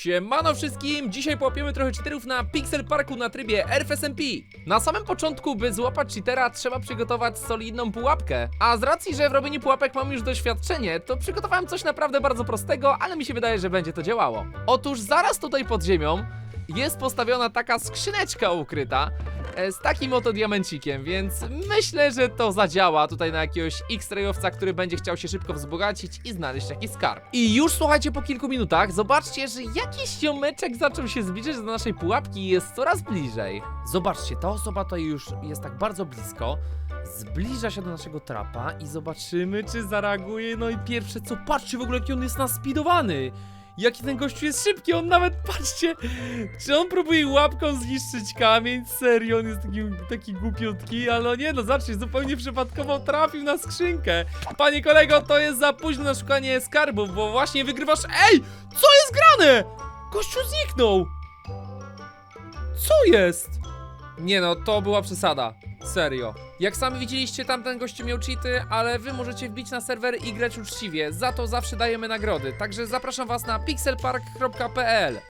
Siemano wszystkim! Dzisiaj połapiemy trochę cheaterów na Pixel Parku na trybie RFSMP. Na samym początku, by złapać cheatera, trzeba przygotować solidną pułapkę. A z racji, że w robieniu pułapek mam już doświadczenie, to przygotowałem coś naprawdę bardzo prostego, ale mi się wydaje, że będzie to działało. Otóż zaraz tutaj pod ziemią jest postawiona taka skrzyneczka ukryta z takim oto diamencikiem, więc myślę, że to zadziała tutaj na jakiegoś X-rayowca, który będzie chciał się szybko wzbogacić i znaleźć jakiś skarb. I już słuchajcie, po kilku minutach zobaczcie, że jakiś ziomeczek zaczął się zbliżać do naszej pułapki i jest coraz bliżej. Zobaczcie, ta osoba to już jest tak bardzo blisko. Zbliża się do naszego trapa i zobaczymy, czy zareaguje. No i pierwsze co, patrzcie w ogóle, jaki on jest naspidowany. Jaki ten gościu jest szybki, on nawet, patrzcie, czy on próbuje łapką zniszczyć kamień? Serio, on jest taki, taki głupiutki, ale no nie no, zobaczcie, zupełnie przypadkowo trafił na skrzynkę. Panie kolego, to jest za późno na szukanie skarbów, bo właśnie wygrywasz... Ej, co jest grane? Gościu zniknął. Co jest? Nie no, to była przesada. Serio. Jak sami widzieliście, tamten gościu miał cheaty, ale wy możecie wbić na serwer i grać uczciwie. Za to zawsze dajemy nagrody. Także zapraszam was na pixelpark.pl